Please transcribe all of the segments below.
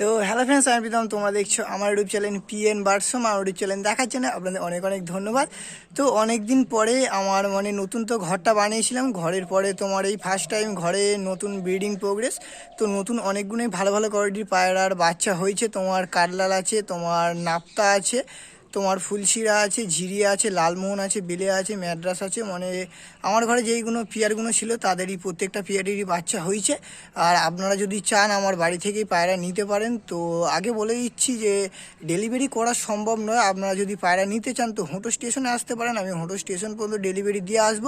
তো hello friends আমি প্রীতম। তোমরা দেখছ আমার ইউটিউব চ্যানেল পি এন বার্সম আমার ইউটিউব চ্যানেল দেখার জন্য আপনাদের অনেক অনেক ধন্যবাদ। তো অনেক দিন পরে আমার মানে নতুন তো ঘরটা বানিয়েছিলাম। ঘরের পরে তোমার এই ফার্স্ট টাইম ঘরে নতুন ব্রিডিং প্রোগ্রেস তো নতুন অনেকগুলোই ভালো ভালো কোয়ালিটির পায়রার বাচ্চা হয়েছে। তোমার কাটলাল আছে, তোমার নাপ্তা আছে। তোমার ফুলশিরা আছে ঝিরিয়া আছে, লালমোহন আছে, বেলে আছে, ম্যাড্রাস আছে মানে আমার ঘরে যেইগুলো পিয়ারগুলো ছিল তাদেরই প্রত্যেকটা পিয়ারেরই বাচ্চা হয়েছে। আর আপনারা যদি চান আমার বাড়ি থেকেই পায়রা নিতে পারেন, তো আগে বলে দিচ্ছি যে ডেলিভারি করা সম্ভব নয়। আপনারা যদি পায়রা নিতে চান, তো হোটো স্টেশনে আসতে পারেন। আমি হোটো স্টেশন পর্যন্ত ডেলিভারি দিয়ে আসব।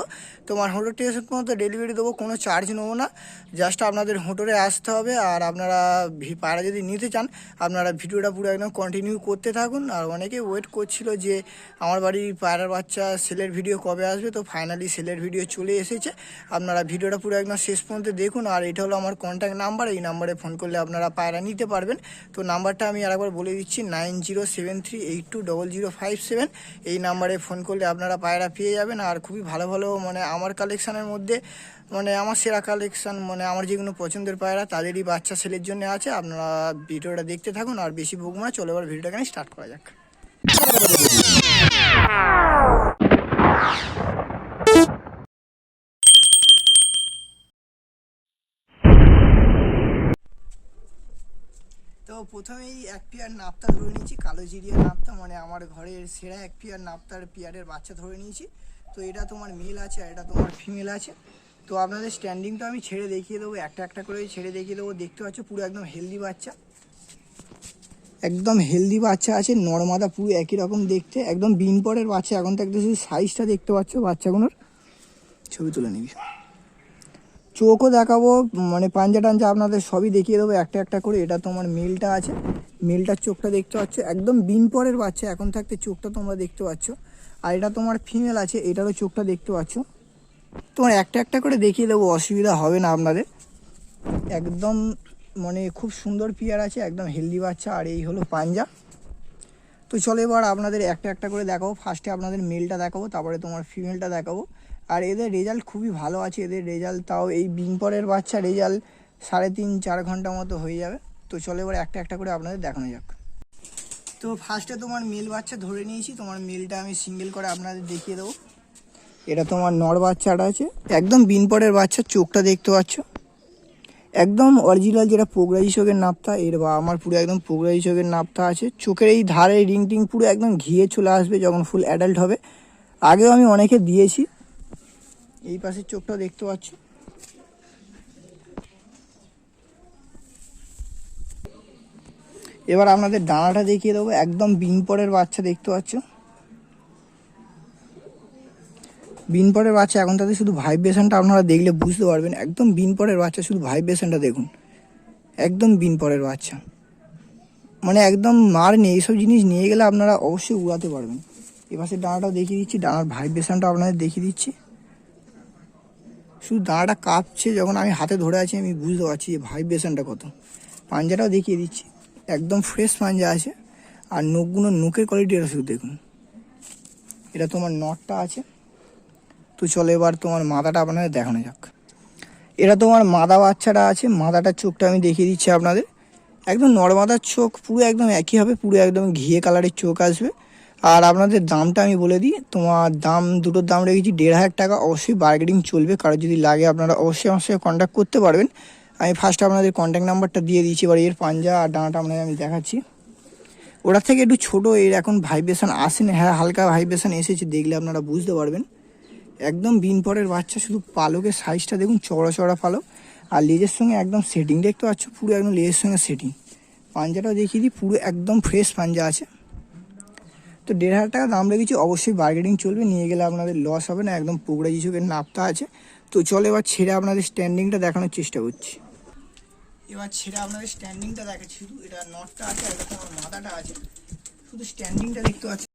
তোমার হোটো স্টেশন পর্যন্ত ডেলিভারি দেবো, কোনো চার্জ নেব না। জাস্ট আপনাদের হোটোরে আসতে হবে। আর আপনারা পায়রা যদি নিতে চান, আপনারা ভিডিওটা পুরো একদম কন্টিনিউ করতে থাকুন। আর অনেকে ওয়েট করছিল যে আমার বাড়ির পায়রার বাচ্চা সেলের ভিডিও কবে আসবে, তো ফাইনালি সেলের ভিডিও চলে এসেছে। আপনারা ভিডিওটা পুরো একদম শেষ পর্যন্ত দেখুন, আর এটা হলো আমার কন্ট্যাক্ট নাম্বার এই নাম্বারে ফোন করলে আপনারা পায়রা নিতে পারবেন। তো নাম্বারটা আমি আরেকবার বলে দিচ্ছি nine zero seven three eight two double zero five seven এই নাম্বারে ফোন করলে আপনারা পায়রা পেয়ে যাবেন, আর খুবই ভালো ভালো মানে আমার কালেকশানের মধ্যে মানে আমার সেরা কালেকশান মানে আমার যেগুলো পছন্দের পায়রা, তাদেরই বাচ্চা ছেলের জন্য আছে। আপনারা ভিডিওটা দেখতে থাকুন, আর বেশি বকবো না, চলো এবার ভিডিওটাকে স্টার্ট করা যাক। তো প্রথমেই এক পিয়ার নাপতা ধরে নিয়েছি, কালো জিরিয়া নাপতা মানে আমার ঘরের সেরা এক পিয়ার নাপতার পিয়ারের বাচ্চা ধরে নিয়েছি। তো এটা তোমার মেল আছে আর এটা তোমার ফিমেল আছে। তো আপনাদের স্ট্যান্ডিংটা আমি ছেড়ে দেখিয়ে দেবো, একটা একটা করে ছেড়ে দেখিয়ে দেবো। দেখতে পাচ্ছ পুরো একদম হেলদি বাচ্চা। একদম হেলদি বাচ্চা আছে, নর্মাদা পুরো একই রকম দেখতে, একদম বিন পরের বাচ্চা। এখন তো একটু শুধু সাইজটা দেখতে পাচ্ছ বাচ্চাগুলোর। ছবি তুলে নিবি। চোখও দেখাবো মানে পাঞ্জা টাঞ্জা আপনাদের সবই দেখিয়ে দেবো, একটা একটা করে। এটা তোমার মেলটা আছে। মেলটার চোখটা দেখতে পাচ্ছ। একদম বিন পরের বাচ্চা, এখন থাকতে চোখটা তোমরা দেখতে পাচ্ছ। আর এটা তোমার ফিমেল আছে, এটারও চোখটা দেখতে পাচ্ছ। তোমার একটা একটা করে দেখিয়ে দেবো, অসুবিধা হবে না আপনাদের। একদম মানে খুব সুন্দর পিয়ার আছে, একদম হেলদি বাচ্চা, আর এই হলো পাঞ্জা। তো চলো এবার আপনাদের একটা একটা করে দেখাবো। ফার্স্টে আপনাদের মেলটা দেখাবো, তারপরে তোমার ফিমেলটা দেখাবো। আর এদের রেজাল্ট খুবই ভালো আছে, এদের রেজাল্ট তাও এই বিংপরের বাচ্চা রেজাল্ট সাড়ে তিন, চার ঘণ্টা মতো হয়ে যাবে। তো চলো এবার একটা একটা করে আপনাদের দেখানো যাক। তো ফার্স্টে তোমার মেল বাচ্চা ধরে নিয়েছি, তোমার মেলটা আমি সিঙ্গেল করে আপনাদের দেখিয়ে দেবো। এটা তোমার নর বাচ্চাটা আছে, একদম বিনপরের বাচ্চা চোখটা দেখতে পাচ্ছ। একদম অরিজিনাল যেটা পোগরাজি চোখের নাপতা, এর বা, আমার পুরো একদম পোগরাজি চোখের নাপতা আছে। চোখের এই ধারে রিং টিং পুরো একদম ঘিয়ে চলে আসবে যখন ফুল অ্যাডাল্ট হবে। আগেও আমি অনেকে দিয়েছি। এই পাশের চোখটা দেখতে পাচ্ছ। এবার আপনাদের ডানাটা দেখিয়ে দেবো। একদম বিনপরের বাচ্চা দেখতে পাচ্ছ। বিনপরের বাচ্চা, এখন তাদের শুধু ভাইব্রেশনটা আপনারা দেখলে বুঝতে পারবেন। একদম বিনপরের বাচ্চা, শুধু ভাইব্রেশনটা দেখুন। একদম বিনপরের বাচ্চা। মানে একদম মার নেই এইসব জিনিস নিয়ে গেলে আপনারা অবশ্যই উড়াতে পারবেন। এপাশে ডানাটাও দেখিয়ে দিচ্ছি, ডানার ভাইব্রেশনটা আপনাদের দেখিয়ে দিচ্ছি। শুধু দাঁড়াটা কাঁপছে, যখন আমি হাতে ধরে আছি, আমি বুঝতে পারছি যে ভাইব্রেশনটা কত। পাঞ্জাটাও দেখিয়ে দিচ্ছি, একদম ফ্রেশ পাঞ্জা আছে। আর নখগুলো নখের কোয়ালিটি এটা শুধু দেখুন। এটা তোমার নটটা আছে। তো চলো, এবার তোমার মাথাটা আপনাদের দেখানো যাক। এটা তোমার মাদা বাচ্চাটা আছে, মাদাটার চোখটা আমি দেখিয়ে দিচ্ছি আপনাদের। একদম নর্মাদার চোখ, পুরো একদম একই হবে, পুরো একদম ঘিয়ে কালারের চোখ আসবে। আর আপনাদের দামটা আমি বলে দিই, তোমার দাম, দুটোর দাম রেখেছি দেড় হাজার টাকা। অবশ্যই বার্গেনিং চলবে, কারও যদি লাগে আপনারা অবশ্যই আমার সঙ্গে কন্ট্যাক্ট করতে পারবেন। আমি ফার্স্ট আপনাদের কন্ট্যাক্ট নাম্বারটা দিয়ে দিয়েছি, এবার এর পাঞ্জা আর ডানাটা আপনাদের আমি দেখাচ্ছি। ওটার থেকে একটু ছোটো, এর এখন ভাইব্রেশন আসেনি হ্যাঁ হালকা ভাইব্রেশন এসেছে, দেখলে আপনারা বুঝতে পারবেন। একদম বিন পরের বাচ্চা, শুধু পালকের সাইজটা দেখুন চড়া চড়া পালক। আর লেজের সঙ্গে একদম সেটিং দেখতে পাচ্ছ, পুরো একদম লেজের সঙ্গে সেটিং পাঞ্জাটাও দেখিয়ে দিই, পুরো একদম ফ্রেশ পাঞ্জা আছে। তো দেড় হাজার টাকা দাম রেখেছি, অবশ্যই বার্গেনিং চলবে, নিয়ে গেলে আপনাদের লস হবে না, একদম পোগড়াজি চোখের নাপতা আছে। তো চলো এবার ছেড়ে আপনাদের স্ট্যান্ডিংটা দেখানোর চেষ্টা করছি। এবার ছেড়ে আপনাদের স্ট্যান্ডিংটা দেখাচ্ছি, শুধু এটা নটটা আছে, আর মাথাটা আছে। শুধু স্ট্যান্ডিংটা দেখতে পাচ্ছি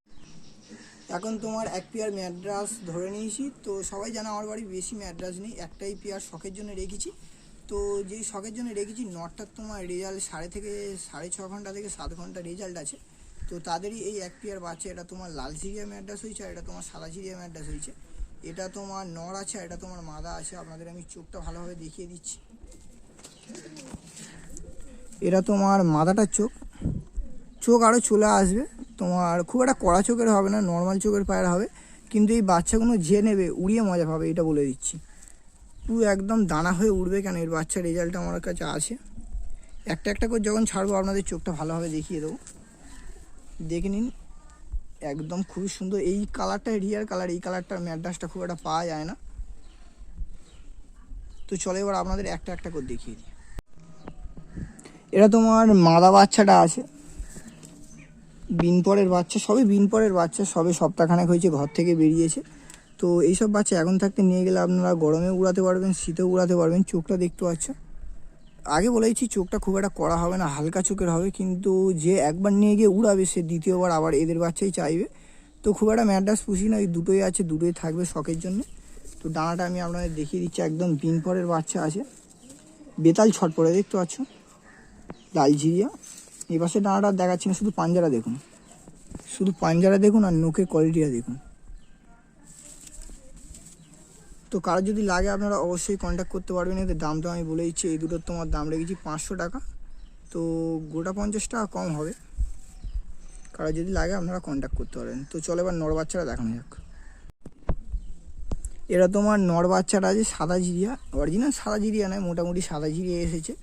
এখন তোমার এক পেয়ার ম্যাড্রাস ধরে নিয়েছি, তো সবাই জানে আমার বাড়ি বেশি ম্যাড্রাস নেই, একটাই পেয়ার শখের জন্য রেখেছি। তো যেই শখের জন্য রেখেছি নটটার তোমার রেজাল্ট সাড়ে থেকে সাড়ে ছ ঘণ্টা থেকে সাত ঘণ্টা রেজাল্ট আছে। তো তাদেরই এই এক পেয়ার বাচ্চা, এটা তোমার লাল সিরিয়া ম্যাড্রাস হয়েছে আর এটা তোমার সাদা সিরিয়া ম্যাড্রাস হয়েছে। এটা তোমার নর আছে এটা তোমার মাদা আছে, আপনাদের আমি চোখটা ভালোভাবে দেখিয়ে দিচ্ছি। এরা তোমার মাদাটার চোখ। চোখ আরও চলে আসবে। তোমার খুব একটা কড়া চোখের হবে না নর্মাল চোখের পায়রা হবে, কিন্তু এই বাচ্চাগুলো যে নেবে উড়িয়ে মজা পাবে, এটা বলে দিচ্ছি। পুরো একদম দানা হয়ে উঠবে কেন? এর বাচ্চার রেজাল্ট আমার কাছে আছে। একটা একটা করে যখন ছাড়বো, আপনাদের চোখটা ভালোভাবে দেখিয়ে দেবো। দেখে নিন, একদম খুবই সুন্দর। এই কালারটা রিয়ার কালার এই কালারটার ম্যাড্রাসটা খুব একটা পাওয়া যায় না। তো চলো এবার আপনাদের একটা একটা করে দেখিয়ে দিই। এটা তোমার মাদা বাচ্চাটা আছে। বিনপরের বাচ্চা, সবই বিনপরের বাচ্চা, সবে সপ্তাহখানেক হয়েছে, ঘর থেকে বেরিয়েছে। তো এইসব বাচ্চা এখন থাকতে নিয়ে গেলে আপনারা গরমে উড়াতে পারবেন, শীতেও উড়াতে পারবেন, চোখটা দেখতে পাচ্ছ। আগে বলেছি চোখটা খুব একটা করা হবে না, হালকা চোখের হবে, কিন্তু যে একবার নিয়ে গিয়ে উড়াবে, সে দ্বিতীয়বার আবার এদের বাচ্চাই চাইবে। তো খুব একটা ম্যাড্রাস পুষি না, ওই দুটোই আছে, দুটোই থাকবে শখের জন্য। তো ডানাটা আমি আপনাদের দেখিয়ে দিচ্ছি, একদম বিনপরের বাচ্চা আছে। বেতাল ছট পড়ে দেখতে পাচ্ছ লালঝিরিয়া এই পাশে ডানাটা দেখাচ্ছি না, শুধু পাঞ্জারা দেখুন। শুধু পাঞ্জারা দেখুন আর নোকের কোয়ালিটিটা দেখুন। তো কারও যদি লাগে আপনারা অবশ্যই কন্ট্যাক্ট করতে পারবেন, এদের দামটা আমি বলে দিচ্ছি। এই দুটোর তোমার দাম রেখেছি পাঁচশো টাকা। তো গোটা পঞ্চাশ টাকা কম হবে। কারও যদি লাগে আপনারা কন্ট্যাক্ট করতে পারেন। তো চলো এবার নর বাচ্চারা দেখানো যাক। এরা তোমার নর বাচ্চাটা আছে সাদা জিরিয়া। অরিজিনাল সাদা জিরিয়া নয়, মোটামুটি সাদা জিরিয়া এসেছে।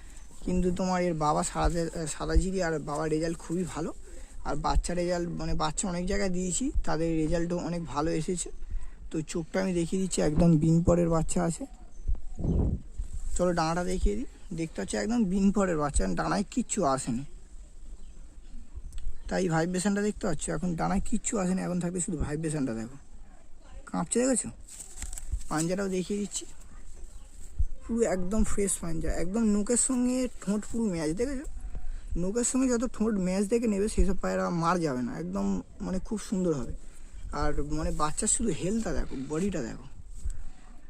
কিন্তু তোমার এর বাবা সাদা সাদা জিরিয়া আর বাবার রেজাল্ট খুবই ভালো। আর বাচ্চা রেজাল্ট মানে বাচ্চা অনেক জায়গায় দিয়েছি, তাদের রেজাল্টও অনেক ভালো এসেছে। তো চোখটা আমি দেখিয়ে দিচ্ছি, একদম বিন পরের বাচ্চা আছে। চলো ডানাটা দেখিয়ে দিই। দেখতে হচ্ছে একদম বিন পরের বাচ্চা ডানায় কিচ্ছু আসেনি। তাই ভাইব্রেশনটা দেখতে পাচ্ছ? এখন ডানায় কিচ্ছু আসেনি, এখন থাকবে শুধু ভাইব্রেশনটা দেখো। কাঁপছে দেখেছ? পাঞ্জাটাও দেখিয়ে দিচ্ছি। পুরো একদম ফ্রেশ পাঞ্জা একদম নোকের সঙ্গে ঠোঁট পুরো ম্যাচ দেখেছ? নোকের সঙ্গে যত ঠোঁট ম্যাচ দেখে নেবে সেই সব পায়রা মার যাবে না। একদম মানে খুব সুন্দর হবে। আর মানে বাচ্চার শুধু হেলথটা দেখো বডিটা দেখো।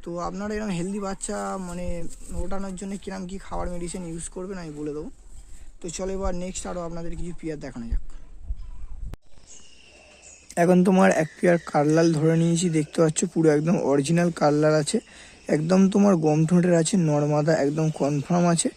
তো আপনারা এরকম হেলদি বাচ্চা মানে ওঠানোর জন্য কিরম কী খাবার মেডিসিন ইউজ করবেন, আমি বলে দেবো। তো চলো এবার নেক্সট আরও আপনাদের কিছু পিয়ার দেখানো যাক। এখন তোমার এক পেয়ার কারলাল ধরে নিয়েছি, দেখতে পাচ্ছ পুরো একদম অরিজিনাল কারলাল আছে। একদম তোমার গম ঠোঁটের আছে, নর্মাদা একদম কনফার্ম আছে।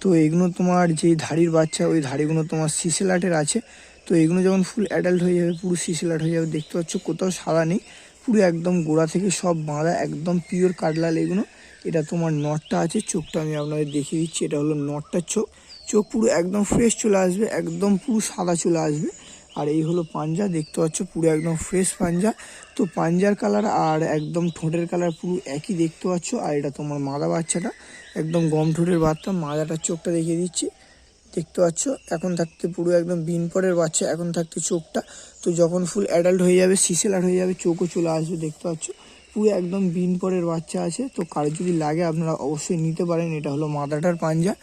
তো এগুলো তোমার যেই ধাড়ির বাচ্চা, ওই ধাড়িগুলো তোমার সিসেলাটের আছে। তো এগুলো যখন ফুল অ্যাডাল্ট হয়ে যাবে, পুরো সিসেলাট হয়ে যাবে, দেখতে পাচ্ছ কোথাও সাদা নেই। পুরো একদম গোড়া থেকে সব বাঁধা, একদম পিওর কাটলাল এগুলো। এটা তোমার নটটা আছে, চোখটা আমি আপনাদের দেখিয়ে দিচ্ছি, এটা হলো নটটার চোখ। চোখ পুরো একদম ফ্রেশ চলে আসবে, একদম পুরো সাদা চলে আসবে। আর এই হলো পাঞ্জা, দেখতে পাচ্ছ পুরো একদম ফ্রেশ পাঞ্জা। তো পাঞ্জার কালার আর একদম ঠোঁটের কালার পুরো একই দেখতে পাচ্ছ। আর এটা তোমার মাদা বাচ্চাটা, একদম গম ঠোঁটের বাচ্চা, মাদাটার চোখটা দেখিয়ে দিচ্ছি। দেখতে পাচ্ছ, এখন থাকতে পুরো একদম বিনপরের বাচ্চা, এখন থাকতে চোখটা। তো যখন ফুল অ্যাডাল্ট হয়ে যাবে সিসেলার হয়ে যাবে, চোখও চলে আসবে, দেখতে পাচ্ছ। পুরো একদম বিনপরের বাচ্চা আছে। তো কারও যদি লাগে, আপনারা অবশ্যই নিতে পারেন। এটা হলো মাদাটার পাঞ্জা।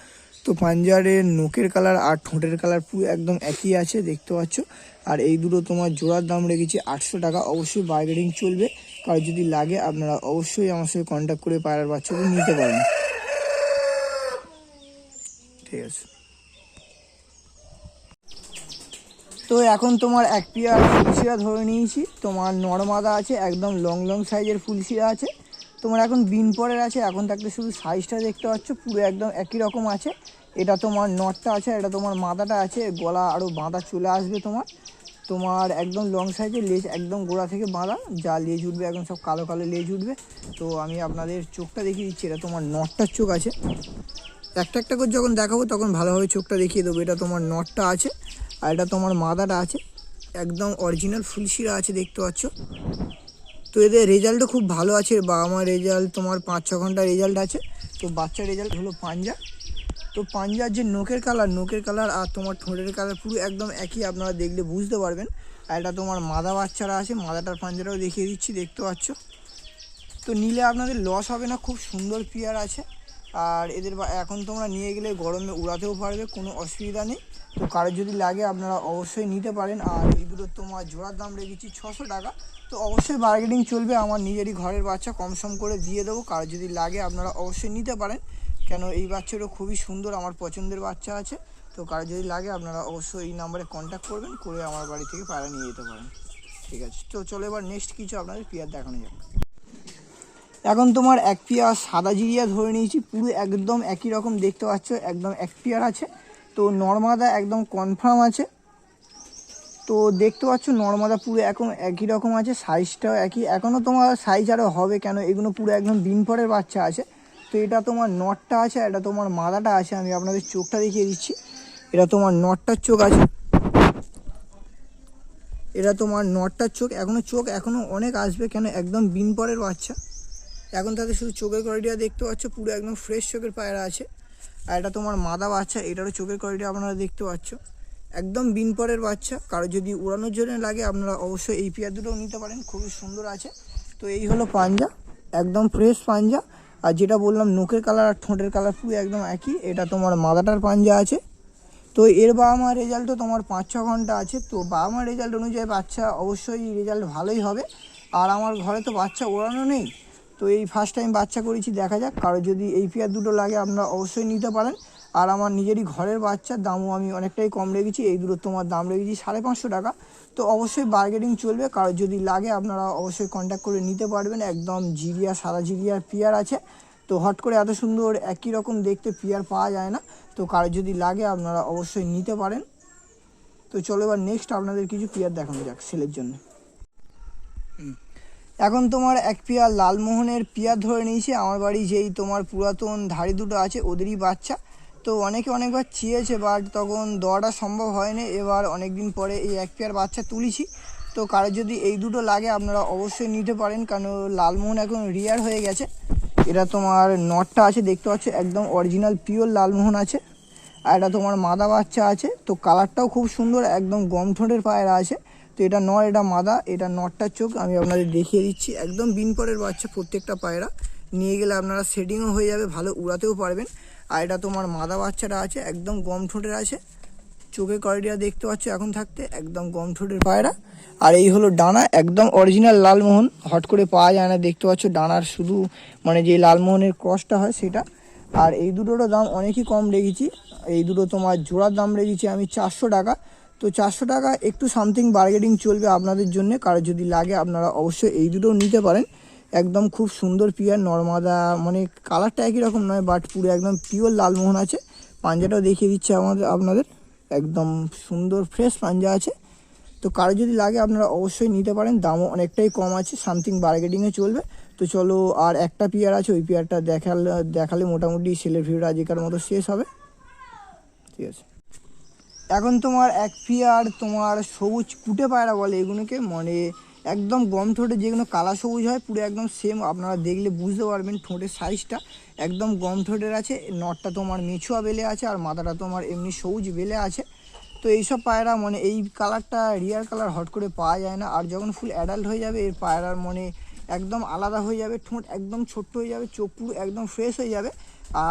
তো পাঞ্জারের নোকের কালার আর ঠোঁটের কালার পুরো একদম একই আছে, দেখতে পাচ্ছ। আর এই দুটো তোমার জোড়ার দাম রেখেছি আটশো টাকা। অবশ্যই বার্গেনিং চলবে। কারও যদি লাগে, আপনারা অবশ্যই আমার সঙ্গে কন্ট্যাক্ট করে পায়রার বাচ্চাকে নিতে পারেন। ঠিক আছে। তো এখন তোমার এক পিয়ার ফুলশিরা ধরে নিয়েছি। তোমার নর্মাদা আছে, একদম লং লং সাইজের ফুলশিরা আছে। তোমার এখন বিন পরের আছে, এখন থাকতে শুধু সাইজটা দেখতে পাচ্ছ, পুরো একদম একই রকম আছে। এটা তোমার নটটা আছে, এটা তোমার মাথাটা আছে, গলা আরও বাঁধা চলে আসবে তোমার। তোমার একদম লং সাইজের লেজ একদম গোড়া থেকে বাঁধা, যা লেজ উঠবে একদম সব কালো কালো লেজ উঠবে। তো আমি আপনাদের চোখটা দেখিয়ে দিচ্ছি, এটা তোমার নটটার চোখ আছে। একটা একটা করে যখন দেখাবো, তখন ভালোভাবে চোখটা দেখিয়ে দেবো, এটা তোমার নটটা আছে, আর এটা তোমার মাদাটা আছে। একদম অরিজিনাল ফুলশিরা আছে, দেখতে পাচ্ছ। তো এদের রেজাল্টও খুব ভালো আছে। বাবা মার রেজাল্ট তোমার পাঁচ ছ ঘণ্টা রেজাল্ট আছে। তো বাচ্চার রেজাল্ট হলো পাঞ্জা। তো পাঞ্জার যে নোকের কালার নোকের কালার আর তোমার ঠোঁটের কালার পুরো একদম একই আপনারা দেখলে বুঝতে পারবেন। আর এটা তোমার মাদা বাচ্চারা আছে, মাদাটার পাঞ্জাটাও দেখিয়ে দিচ্ছি, দেখতে পাচ্ছ। তো নিলে আপনাদের লস হবে না, খুব সুন্দর পেয়ার আছে। আর এদের এখন তোমরা নিয়ে গেলে গরমে উড়াতেও পারবে, কোনো অসুবিধা নেই। তো কারোর যদি লাগে আপনারা অবশ্যই নিতে পারেন। আর এই তোমার জোড়ার দাম রেখেছি ছশো টাকা। তো অবশ্যই বার্গেনিং চলবে, আমার নিজেরই ঘরের বাচ্চা কম সম করে দিয়ে দেবো। কারও যদি লাগে আপনারা অবশ্যই নিতে পারেন। কেন এই বাচ্চাটাও খুবই সুন্দর, আমার পছন্দের বাচ্চা আছে। তো কারও যদি লাগে আপনারা অবশ্যই এই নাম্বারে কন্ট্যাক্ট করবেন, করে আমার বাড়ি থেকে পায়রা নিয়ে যেতে পারেন। ঠিক আছে, তো চলো এবার নেক্সট কিছু আপনাদের পেয়ার দেখানো যাবে এখন তোমার এক পেয়ার সাদা জিরিয়া ধরে নিয়েছি, পুরো একদম একই রকম দেখতে পাচ্ছ, একদম এক পেয়ার আছে। তো নর্মাদা একদম কনফার্ম আছে। তো দেখতে পাচ্ছ নর্মাদা পুরো এখন একই রকম আছে সাইজটাও একই। এখনও তোমার সাইজ আরও হবে কেন? এগুলো পুরো একদম দিন পরের বাচ্চা আছে। তো এটা তোমার নটটা আছে, এটা তোমার মাদাটা আছে, আমি আপনাদের চোখটা দেখিয়ে দিচ্ছি। এটা তোমার নটটার চোখ আছে। এটা তোমার নটটার চোখ। এখনও চোখ এখনও অনেক আসবে কেন? একদম বিন পরের বাচ্চা। এখন তাদের শুধু চোখের কোয়ালিটিটা দেখতে পাচ্ছ, পুরো একদম ফ্রেশ চোখের পায়রা আছে। আর এটা তোমার মাদা বাচ্চা, এটারও চোখের কোয়ালিটি আপনারা দেখতে পাচ্ছ। একদম বিন পরের বাচ্চা, কারও যদি উড়ানোর জন্য লাগে, আপনারা অবশ্যই এই পেয়ার দুটোও নিতে পারেন, খুবই সুন্দর আছে। তো এই হলো পাঞ্জা, একদম ফ্রেশ পাঞ্জা। আর যেটা বললাম নোকের কালার আর ঠোঁটের কালার পুরো একদম একই, এটা তোমার মাদাটার পাঞ্জা আছে। তো এর বাবা মার রেজাল্টও তোমার পাঁচ ছ ঘণ্টা আছে, তো বাবা মার রেজাল্ট অনুযায়ী বাচ্চা অবশ্যই রেজাল্ট ভালোই হবে। আর আমার ঘরে তো বাচ্চা ওড়ানো নেই তো এই ফার্স্ট টাইম বাচ্চা করেছি, দেখা যাক। কারও যদি এই পেয়ার দুটো লাগে, আপনারা অবশ্যই নিতে পারেন। আর আমার নিজেরই ঘরের বাচ্চার দামও আমি অনেকটাই কম রেখেছি। এই দুটো তোমার দাম রেখেছি সাড়ে পাঁচশো টাকা। তো অবশ্যই বার্গেনিং চলবে। কারও যদি লাগে, আপনারা অবশ্যই কন্ট্যাক্ট করে নিতে পারবেন। একদম জিরিয়া, সাদা জিরিয়ার পিয়ার আছে। তো হট করে এত সুন্দর, একই রকম দেখতে পিয়ার পাওয়া যায় না। তো কারও যদি লাগে, আপনারা অবশ্যই নিতে পারেন। তো চলো এবার নেক্সট আপনাদের কিছু পিয়ার দেখানো যাক সেলের জন্য। এখন তোমার এক পিয়ার লালমোহনের পিয়ার ধরে নিয়েছে, আমার বাড়ি যেই তোমার পুরাতন ধাড়ি দুটো আছে, ওদেরই বাচ্চা। তো অনেকে অনেকবার চেয়েছে বাট তখন দেওয়াটা সম্ভব হয়নি। এবার অনেক দিন পরে এই এক পেয়ার বাচ্চা তুলেছি। তো কারও যদি এই দুটো লাগে, আপনারা অবশ্যই নিতে পারেন, কারণ লালমোহন এখন রিয়ার হয়ে গেছে। এটা তোমার নটটা আছে, দেখতে পাচ্ছ, একদম অরিজিনাল পিওর লালমোহন আছে। আর এটা তোমার মাদা বাচ্চা আছে, তো কালারটাও খুব সুন্দর, একদম গম ঠোঁটের পায়রা আছে। তো এটা নর এটা মাদা, এটা নটটার চোখ, আমি আপনাদের দেখিয়ে দিচ্ছি। একদম বিন পরের বাচ্চা প্রত্যেকটা পায়রা। নিয়ে গেলে আপনারা সেটিংও হয়ে যাবে, ভালো উড়াতেও পারবেন। আর এটা তোমার মাদা বাচ্চাটা আছে, একদম গম ঠোঁটের আছে। চোখের কোয়ালিটিটা দেখতে পাচ্ছ এখন থাকতে, একদম গম ঠোঁটের পায়রা। আর এই হলো ডানা, একদম অরিজিনাল লালমোহন। হট করে পাওয়া যায় না, দেখতে পাচ্ছ ডানার শুধু মানে যে লালমোহনের ক্রসটা হয় সেটা। আর এই দুটোরও দাম অনেকই কম রেখেছি। এই দুটো তোমার জোড়ার দাম রেখেছি আমি চারশো টাকা। তো চারশো টাকা একটু সামথিং বার্গেটিং চলবে আপনাদের জন্য। কারও যদি লাগে, আপনারা অবশ্যই এই দুটোও নিতে পারেন। একদম খুব সুন্দর পিয়ার নর্মাদা মানে কালারটা একই রকম নয় বাট পুরো একদম পিওর লালমোহন আছে। পাঞ্জাটাও দেখিয়ে দিচ্ছে আমাদের, আপনাদের। একদম সুন্দর ফ্রেশ পাঞ্জা আছে। তো কারও যদি লাগে, আপনারা অবশ্যই নিতে পারেন। দামও অনেকটাই কম আছে সামথিং বার্গেটিংয়ে চলবে। তো চলো, আর একটা পেয়ার আছে, ওই পেয়ারটা দেখালে দেখালে মোটামুটি সেলের ভিড় আজিকার মতো শেষ হবে। ঠিক আছে। এখন তোমার এক পেয়ার, তোমার সবুজ কুটে পায়রা বলে এগুলোকে মানে একদম গম ঠোঁটে যেগুলো কালা সবুজ হয়, পুরো একদম সেম আপনারা দেখলে বুঝতে পারবেন ঠোঁটের সাইজটা একদম গম ঠোঁটের আছে, নটটা তোমার মেছুয়া বেলে আছে, আর মাথাটা তোমার এমনি সবুজ বেলে আছে। তো এইসব পায়রা মানে এই কালারটা রিয়ার কালার হট করে পাওয়া যায় না, আর যখন ফুল অ্যাডাল্ট হয়ে যাবে, এর পায়রার মানে একদম আলাদা হয়ে যাবে, ঠোঁট একদম ছোট্ট হয়ে যাবে, চোখ পুরো একদম ফ্রেশ হয়ে যাবে।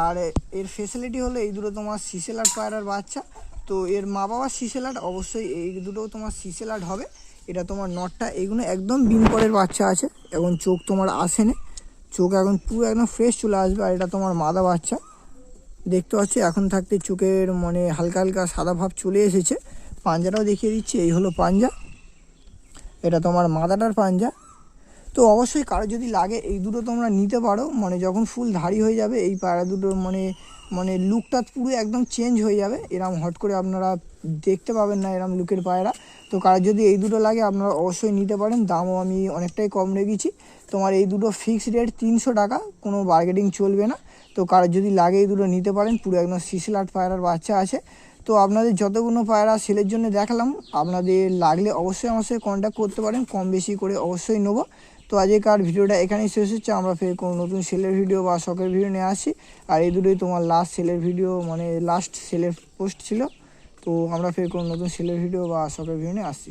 আর এর ফেসিলিটি হলো এই দুটো তোমার সিসেলার পায়রার বাচ্চা তো এর মা বাবা সিসেলাট অবশ্যই এই দুটো তোমার সিসেলাট হবে। এটা তোমার নটটা এগুলো একদম বিনপরের বাচ্চা আছে, এখন চোখ তোমার আসে আসেনি চোখ এখন পুরো একদম ফ্রেশ চলে আসবে, আর এটা তোমার মাদা বাচ্চা। দেখতে পাচ্ছি, এখন থাকতে চোখের মানে হালকা হালকা সাদা ভাব চলে এসেছে। পাঞ্জাটাও দেখিয়ে দিচ্ছি, এই হলো পাঞ্জা। এটা তোমার মাদাটার পাঞ্জা। তো অবশ্যই কারও যদি লাগে, এই দুটো তোমরা নিতে পারো। মানে যখন ফুল ধারি হয়ে যাবে, এই পায়রা দুটোর মানে মানে লুকটা পুরো একদম চেঞ্জ হয়ে যাবে। এরম হট করে আপনারা দেখতে পাবেন না এরম লুকের পায়রা। তো কারও যদি এই দুটো লাগে, আপনারা অবশ্যই নিতে পারেন। দামও আমি অনেকটাই কম রেখেছি। তোমার এই দুটো ফিক্সড রেট তিনশো টাকা, কোনো বার্গেটিং চলবে না। তো কারও যদি লাগে এই দুটো নিতে পারেন। পুরো একদম সিসিলাট পায়রার বাচ্চা আছে। তো আপনাদের যতগুলো পায়রা সেলের জন্য দেখালাম, আপনাদের লাগলে অবশ্যই আমার সাথে কন্ট্যাক্ট করতে পারেন। কম বেশি করে অবশ্যই নেব। তো আজকের ভিডিওটা এখানেই শেষ হচ্ছে। আমরা ফের কোনো নতুন সেলের ভিডিও বা শখের ভিডিও নিয়ে আসি। আর এই দুটোই তোমার লাস্ট সেলের ভিডিও মানে লাস্ট সেলের পোস্ট ছিল। তো আমরা ফের কোনো নতুন সেলের ভিডিও বা শখের ভিডিও নিয়ে আসছি